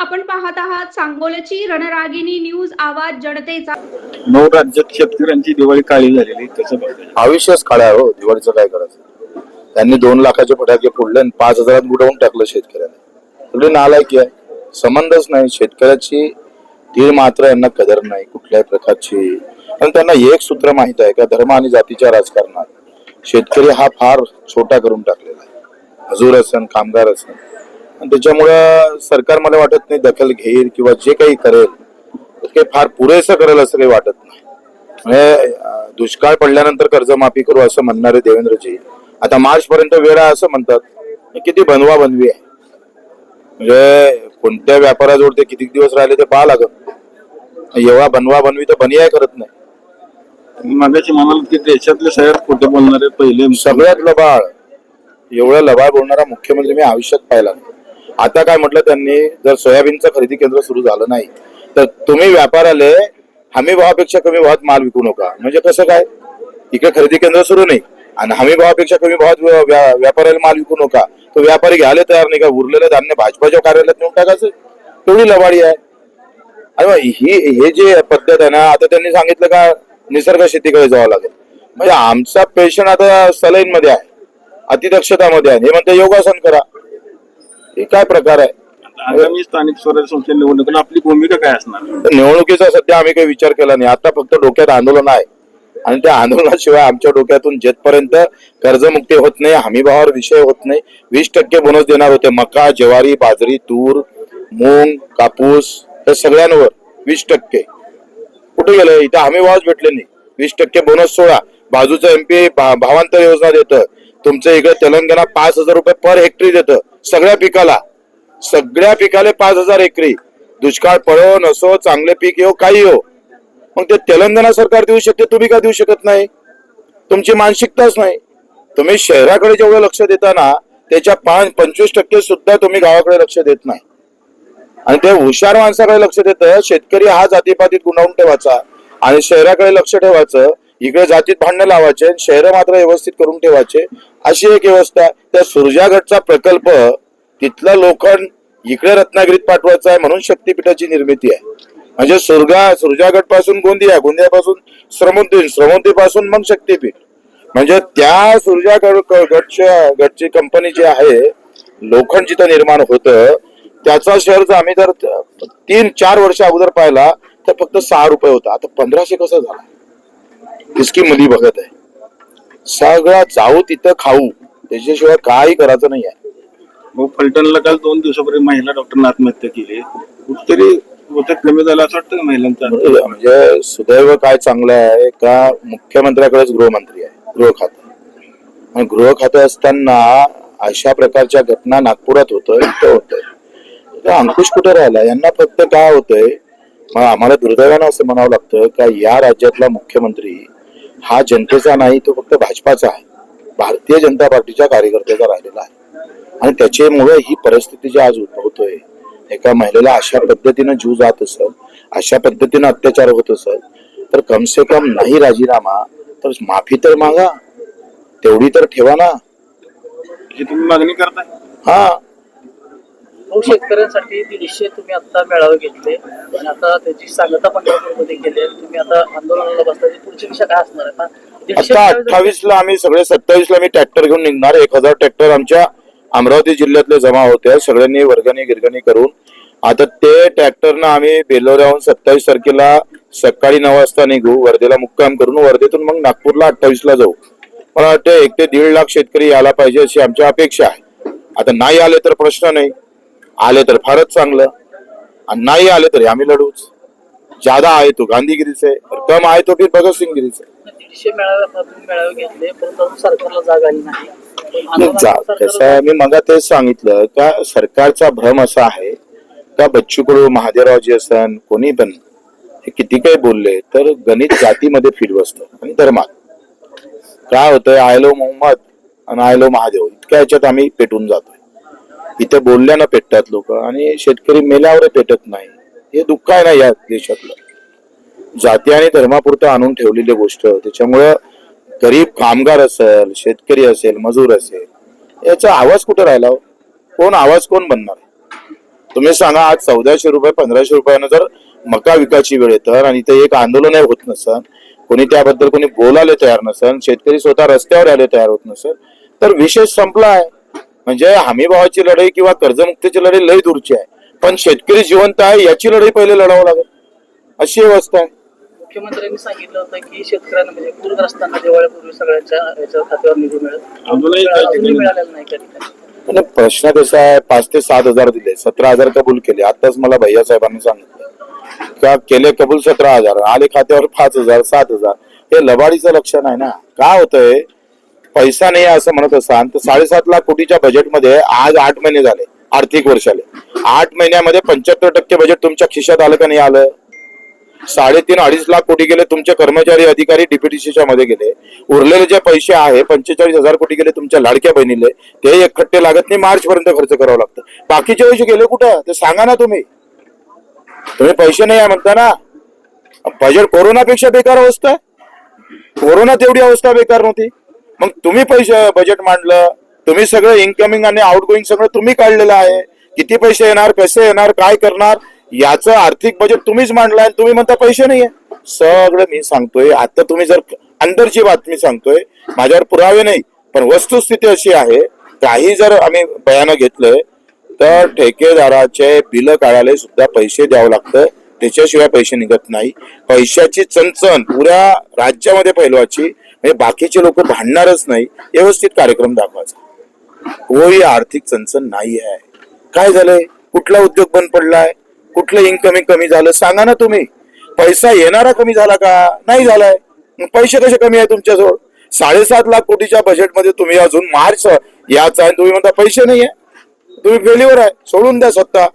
आपण पाहत आहात सांगोलची रणरागिणी न्यूज आवाज जनतेचा. नऊ राज्यात शेतकऱ्यांची दिवाळी काळी झालेली बघताय आयुष्यच काळा आहे हो दिवाळीचं काय करायचं? त्यांनी दोन लाखाचे फटाके फोडले आणि पाच हजारात बुडवून टाकलं शेतकऱ्याने. एवढी नालायकी आहे. संबंधच नाही शेतकऱ्याची तीळ मात्र यांना कदर नाही कुठल्याही प्रकारची. आणि त्यांना एक सूत्र माहीत आहे का धर्म आणि जातीच्या राजकारणात शेतकरी हा फार छोटा करून टाकलेला आहे. मजूर असन कामगार असन त्याच्यामुळं सरकार मला वाटत नाही दखल घेईल किंवा जे काही करेल ते फार पुरेसं करेल असं काही वाटत नाही. म्हणजे दुष्काळ पडल्यानंतर कर्जमाफी करू असं म्हणणारे देवेंद्रजी आता मार्च पर्यंत वेळ आहे असं म्हणतात. किती बनवा बनवी आहे. म्हणजे कोणत्या व्यापाराजवळ ते किती दिवस राहिले ते पाहा लागत एवढा बनवा बनवी तर बनियाय करत नाही. मागाशी म्हणाल की देशातले सगळ्यात खोटे बोलणारे पहिले सगळ्यात लबाळ एवढं लबाळ बोलणारा मुख्यमंत्री मी आयुष्यात पाहिला नाही. आता काय म्हटलं त्यांनी जर सोयाबीनचं खरेदी केंद्र सुरू झालं नाही तर तुम्ही व्यापाराले हमी भावापेक्षा कमी भावात माल विकू नका. म्हणजे कसं काय? इकडे खरेदी केंद्र सुरू नाही आणि हमी भावापेक्षा कमी भावात व्या- व्यापाऱ्याला माल विकू नका. तो व्यापारी घ्यायला तयार नाही का? उरलेलं धान्य भाजपाच्या कार्यालयात नेऊन टाकायचं? तेवढी लबाडी आहे. अरे ही हे जे पद्धत आहे ना आता त्यांनी सांगितलं का निसर्ग शेतीकडे जावं लागेल. म्हणजे आमचा पेशंट आता सलाईन मध्ये आहे अतिदक्षतामध्ये आहे. हे म्हणते योगासन करा. हे काय प्रकार आहे? आगामी स्थानिक स्वराज्य संस्थे निवडणुकीला आपली भूमिका काय असणार? तर निवडणुकीचा सध्या आम्ही काही विचार केला नाही. आता फक्त डोक्यात आंदोलन आहे. आणि त्या आंदोलनाशिवाय आमच्या डोक्यातून जेथपर्यंत कर्जमुक्ती होत नाही हमीभावावर विषय होत नाही वीस टक्के बोनस देणार होते. मका ज्वारी बाजरी तूर मूग कापूस या सगळ्यांवर वीस टक्के. कुठे गेलं? इथं हमी भावच भेटले नाही. वीस टक्के बोनस सोडा. बाजूचं एमपी भावांतर योजना देतं. तुमचं इकडे तेलंगणा पाच हजार रुपये पर हेक्टरी देतं. सगळ्या पिकाला. सगळ्या पिकाले पाच हजार एकरी. दुष्काळ पळो नसो चांगले पीक येऊ काही हो मग ते तेलंगणा सरकार देऊ शकते तुम्ही का देऊ शकत नाही? तुमची मानसिकताच नाही. तुम्ही शहराकडे जेवढं लक्ष देता ना त्याच्या पाच पंचवीस टक्के सुद्धा तुम्ही गावाकडे लक्ष देत नाही. आणि ते हुशार माणसाकडे लक्ष देत शेतकरी हा जातीपातीत गुंडावून ठेवायचा आणि शहराकडे लक्ष ठेवायचं इकडे जातीत भांडणं लावायचे शहर मात्र व्यवस्थित करून ठेवायचे अशी एक व्यवस्था. आहे. त्या सुरजागडचा प्रकल्प तिथलं लोखंड इकडे रत्नागिरीत पाठवायचं आहे म्हणून शक्तीपीठाची निर्मिती आहे. म्हणजे सुरगा सुरजागडपासून गोंदिया गोंदियापासून श्रमोद्दीन श्रमोद्दी पासून मग शक्तीपीठ. म्हणजे त्या सुरजागड गडच्या गडची कंपनी जी आहे लोखंड जिथं निर्माण होतं त्याचा शेअर जर आम्ही जर तीन चार वर्ष अगोदर पाहिला तर फक्त सहा रुपये होता. आता पंधराशे कसा झाला? इसकी मुली बघत आहे. सगळा जाऊ तिथं खाऊ. त्याच्याशिवाय काही करायचं नाही आहे. हो, फलटणला काल दोन दिवसापूर्वी महिला डॉक्टरने आत्महत्या केली. कुठतरी कमी झालं असं वाटतं महिलांचा? म्हणजे सुदैव काय चांगलं आहे का मुख्यमंत्र्याकडेच गृहमंत्री आहे गृह खातं. आणि गृह खातं असताना अशा प्रकारच्या घटना नागपुरात होतं इथं होतंय. अंकुश कुठे राहिला? यांना फक्त काय होतंय मग आम्हाला दुर्दैवानं असं म्हणावं लागतं का या राज्यातला मुख्यमंत्री हा जनतेचा नाही तो फक्त भाजपाचा आहे. भारतीय जनता पार्टीच्या कार्यकर्त्याचा राहिलेला आहे. आणि त्याच्यामुळे ही परिस्थिती जी आज उद्भवतोय एका महिलेला अशा पद्धतीनं जीव जात असेल अशा पद्धतीनं अत्याचार होत असेल तर कम से कम नाही राजीनामा तर माफी तर मागा तेवढी तर ठेवा ना. ही तुम्ही मागणी करताय. हा. मग शेतकऱ्यांसाठी दीडशे तुम्ही आता मेळावे घेतले. आणि आता त्याची सांगता पंढरपूरमध्ये केली. तुम्ही आता आंदोलनाला बसता पुढची दिशा काय असणार आहे? आता दीडशे आता मेळावे जर- अठ्ठावीस ला आम्ही सगळे सत्तावीस ला मी ट्रॅक्टर घेऊन निघणार एक हजार ट्रॅक्टर आमच्या अमरावती जिल्ह्यातले जमा होते. सगळ्यांनी वर्गणी गिरगणी करून आता ते ट्रॅक्टरनं आम्ही बेलोऱ्याहून सत्तावीस तारखेला सकाळी नऊ वाजता निघू. वर्धेला मुक्काम करून वर्धेतून मग नागपूरला अठ्ठावीस ला जाऊ. मला वाटतं एक ते दीड लाख शेतकरी यायला पाहिजे अशी आमची अपेक्षा आहे. आता नाही आले तर प्रश्न नाही. आले तर फारच चांगलं. आणि नाही आले तरी आम्ही लढूच. ज्यादा आहे तो गांधीगिरीचे कम आहे तो फिर भगतसिंगगिरीचे. दीडशे कसं आहे मी मगा तेच सांगितलं का सरकारचा भ्रम असा आहे का बच्चू कडू महादेवरावजी असन कोणी पण हे किती काही बोलले तर गणित जातीमध्ये फिट बसतं आणि धर्मात. काय होतंय आयलो मोहम्मद आणि आयलो महादेव इतक्या ह्याच्यात आम्ही पेटून जातोय. इथे बोलल्यानं पेटतात लोक आणि शेतकरी मेल्यावर पेटत नाही. हे दुःख आहे ना या देशातलं. जाती आणि धर्मापुरतं आणून ठेवलेली गोष्ट त्याच्यामुळं गरीब कामगार असेल शेतकरी असेल मजूर असेल याचा आवाज कुठे राहिला हो? कोण आवाज कोण बनणार तुम्ही सांगा आज चौदाशे रुपये पंधराशे रुपयानं जर मका विकायची वेळ तर आणि ते एक आंदोलनही होत नसन कोणी त्याबद्दल कोणी बोलायला तयार नसन शेतकरी स्वतः रस्त्यावर आले तयार होत नसेल तर विषय संपला आहे. म्हणजे हमी भावाची लढाई किंवा कर्जमुक्तीची लढाई लय दूरची आहे. पण शेतकरी जिवंत आहे याची लढाई पहिले लढावं लागेल. अशी अवस्था आहे. मुख्यमंत्र्यांनी सांगितलं होतं की शेतकऱ्यांना म्हणजे पूरग्रस्तांना दिवाळीपूर्वी सगळ्यांच्या याच्या खात्यावर निधी मिळेल. मिळालेला नाही त्या ठिकाणी आणि प्रश्न कसा आहे पाच ते सात हजार दिले सतरा हजार कबूल केले? आताच मला भैया साहेबांनी सांगितलं का केले कबूल सतरा हजार आले खात्यावर पाच हजार सात हजार. हे लबाडीचं लक्षण आहे ना. काय होतंय? पैसा नाही आहे असं म्हणत असाल तर साडेसात लाख कोटीच्या बजेटमध्ये आज आठ महिने झाले आर्थिक वर्षाले. आठ महिन्यामध्ये पंच्याहत्तर टक्के बजेट तुमच्या खिशात आलं का नाही आलं? साडेतीन अडीच लाख कोटी गेले तुमचे कर्मचारी अधिकारी डीपीटीसीच्या मध्ये गेले. उरलेले जे पैसे आहे पंचेचाळीस हजार कोटी गेले तुमच्या लाडक्या बहिणीले. ते एक खट्टे लागत नाही मार्च पर्यंत खर्च करावं लागतं. बाकीचे पैसे गेले कुठं? ते सांगा ना तुम्ही. तुम्ही पैसे नाही आहे म्हणता ना. बजेट कोरोनापेक्षा बेकार अवस्था कोरोना तेवढी अवस्था बेकार नव्हती. मग तुम्ही पैसे बजेट मांडलं. तुम्ही सगळं इन्कमिंग आणि आउटगोईंग सगळं तुम्ही काढलेलं आहे. किती पैसे येणार कसे येणार काय करणार? याचं आर्थिक बजेट तुम्हीच मांडलाय आणि तुम्ही म्हणता पैसे नाहीये. सगळं मी सांगतोय. आता तुम्ही जर अंदरची बातमी सांगतोय माझ्यावर पुरावे नाही पण वस्तुस्थिती अशी आहे काही जर आम्ही बयानं घेतलंय तर ठेकेदाराचे बिल काढायला सुद्धा पैसे द्यावं लागतं. त्याच्याशिवाय पैसे निघत नाही. पैशाची चणचण पुऱ्या राज्यामध्ये पैलवाची म्हणजे बाकीचे लोक भांडणारच नाही. व्यवस्थित कार्यक्रम दाखवायचा. होई आर्थिक चणचण नाही आहे काय झालंय? कुठला उद्योग बंद पडलाय? कुठलं इन्कमिंग कमी झालं सांगा ना तुम्ही. पैसा येणारा कमी झाला का? नाही झालाय. पैसे कसे कमी आहे तुमच्याजवळ? साडेसात लाख कोटीच्या बजेटमध्ये तुम्ही अजून मार्च याचा आहे तुम्ही म्हणता पैसे नाही आहे तुम्ही फेलीवर आहे. सोडून द्या सत्ता